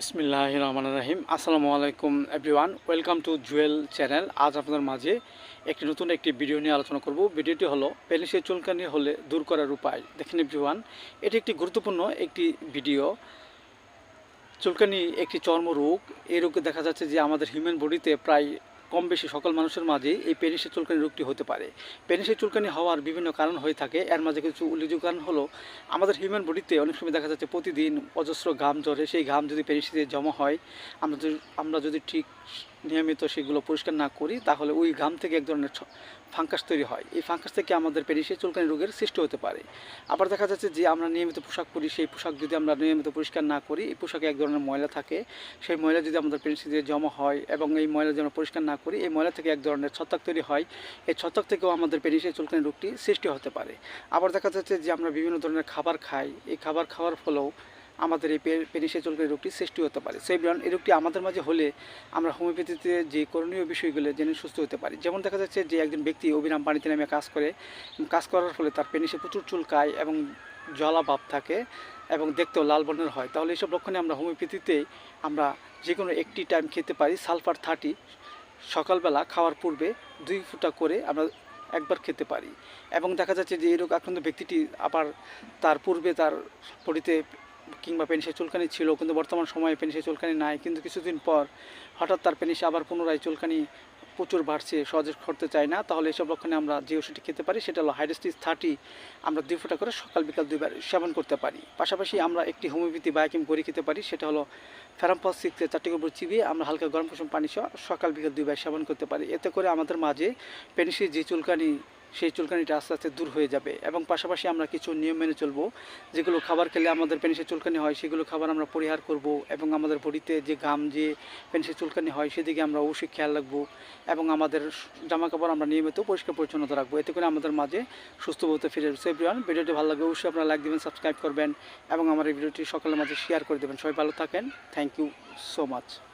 বিসমিল্লাহ রহমান রাহিম আসসালামু আলাইকুম everyone, welcome to Jewel channel. আজ আপনাদের মাঝে একটি নতুন একটি ভিডিও নিয়ে আলোচনা করব। ভিডিওটি হলো পেনিসের চুলকানি হলে দূর করার উপায়। দেখেন এভরিওয়ান, এটি একটি গুরুত্বপূর্ণ একটি ভিডিও। চুলকানি একটি চর্মরোগ। এই রোগে দেখা যাচ্ছে যে আমাদের হিউম্যান বডিতে প্রায় কম বেশি সকল মানুষের মাঝে এই পেনিসের চুলকানি রোগটি হতে পারে। পেনিসের চুলকানি হওয়ার বিভিন্ন কারণ হয়ে থাকে। এর মাঝে কিছু উল্লেখযোগ্য কারণ হলো, আমাদের হিউম্যান বডিতে অনেক সময় দেখা যাচ্ছে প্রতিদিন অজস্র ঘাম জ্বরে সেই ঘাম যদি পেনিসিতে জমা হয়, আমরা যদি আমরা যদি ঠিক নিয়মিত সেগুলো পরিষ্কার না করি, তাহলে ওই ঘাম থেকে এক ধরনের ফাঙ্কাস তৈরি হয়। এই ফাঙ্কাস থেকে আমাদের পেরিসে চুলকানি রোগের সৃষ্টি হতে পারে। আবার দেখা যাচ্ছে যে আমরা নিয়মিত পোশাক পরি, সেই পোশাক যদি আমরা নিয়মিত পরিষ্কার না করি, এই পোশাকে এক ধরনের ময়লা থাকে। সেই ময়লা যদি আমাদের পেনিসে দিয়ে জমা হয় এবং এই ময়লা আমরা পরিষ্কার না করি, এই ময়লা থেকে এক ধরনের ছত্রাক তৈরি হয়। এই ছত্রাক থেকেও আমাদের পেরিসে চুলকানি রোগটি সৃষ্টি হতে পারে। আবার দেখা যাচ্ছে যে আমরা বিভিন্ন ধরনের খাবার খাই। এই খাবার খাওয়ার ফলেও আমাদের এই পেনিসে চুলকানি রোগটি সৃষ্টি হতে পারে। সেই ব্রান এই রোগটি আমাদের মাঝে হলে আমরা হোমিওপ্যাথিতে যে করণীয় বিষয়গুলো জেনে সুস্থ হতে পারি। যেমন দেখা যাচ্ছে যে একজন ব্যক্তি অবিরাম পানিতে নেমে কাজ করে কাজ করার ফলে তার পেনিসে প্রচুর চুলকায় এবং জলা ভাব থাকে এবং দেখতেও লাল বর্ণের হয়। তাহলে এইসব লক্ষণে আমরা হোমিওপ্যাথিতে আমরা যে কোনো একটি টাইম খেতে পারি, সালফার থার্টি, সকালবেলা খাওয়ার পূর্বে দুই ফুটা করে আমরা একবার খেতে পারি। এবং দেখা যাচ্ছে যে এই রোগ আক্রান্ত ব্যক্তিটি আবার তার পূর্বে তার বডিতে কিংবা পেনিসে চুলকানি ছিল, কিন্তু বর্তমান সময়ে পেনিসে চুলকানি নাই। কিন্তু কিছুদিন পর হঠাৎ তার পেনিসে আবার পুনরায় চুলকানি প্রচুর বাড়ছে, সহজে করতে চায় না। তাহলে এসব লক্ষণে আমরা যে ওষুধটি খেতে পারি সেটা হলো হাইড্রোস্টিস থার্টি আমরা দুই ফোঁটা করে সকাল বিকাল দুইবার সেবন করতে পারি। পাশাপাশি আমরা একটি হোমিওপ্যাথি বায়োকিম গড়ি খেতে পারি, সেটা হলো ফেরাম্পাস সিক্সে চারটি উপর চিবিয়ে আমরা হালকা গরম কুসুম পানি সহ সকাল বিকাল দুইবার সেবন করতে পারি। এতে করে আমাদের মাঝে পেনিসের যে চুলকানি সেই চুলকানিটা আস্তে আস্তে দূর হয়ে যাবে। এবং পাশাপাশি আমরা কিছু নিয়ম মেনে চলবো। যেগুলো খাবার খেলে আমাদের পেনিসের চুলকানি হয়, সেগুলো খাবার আমরা পরিহার করব এবং আমাদের বডিতে যে ঘাম, যে পেনিসের চুলকানি হয়, সেদিকে আমরা অবশ্যই খেয়াল রাখব এবং আমাদের জামা কাপড় আমরা নিয়মিত পরিষ্কার পরিচ্ছন্নতা রাখব। এতে করে আমাদের মাঝে সুস্থ বলতে ফিরে আসবে। এভরিওয়ান ভিডিওটি ভালো লাগবে অবশ্যই আপনারা লাইক দেবেন সাবস্ক্রাইব করবেন এবং আমার এই ভিডিওটি সকালের মাঝে শেয়ার করে দেবেন। সবাই ভালো থাকেন। Thank you so much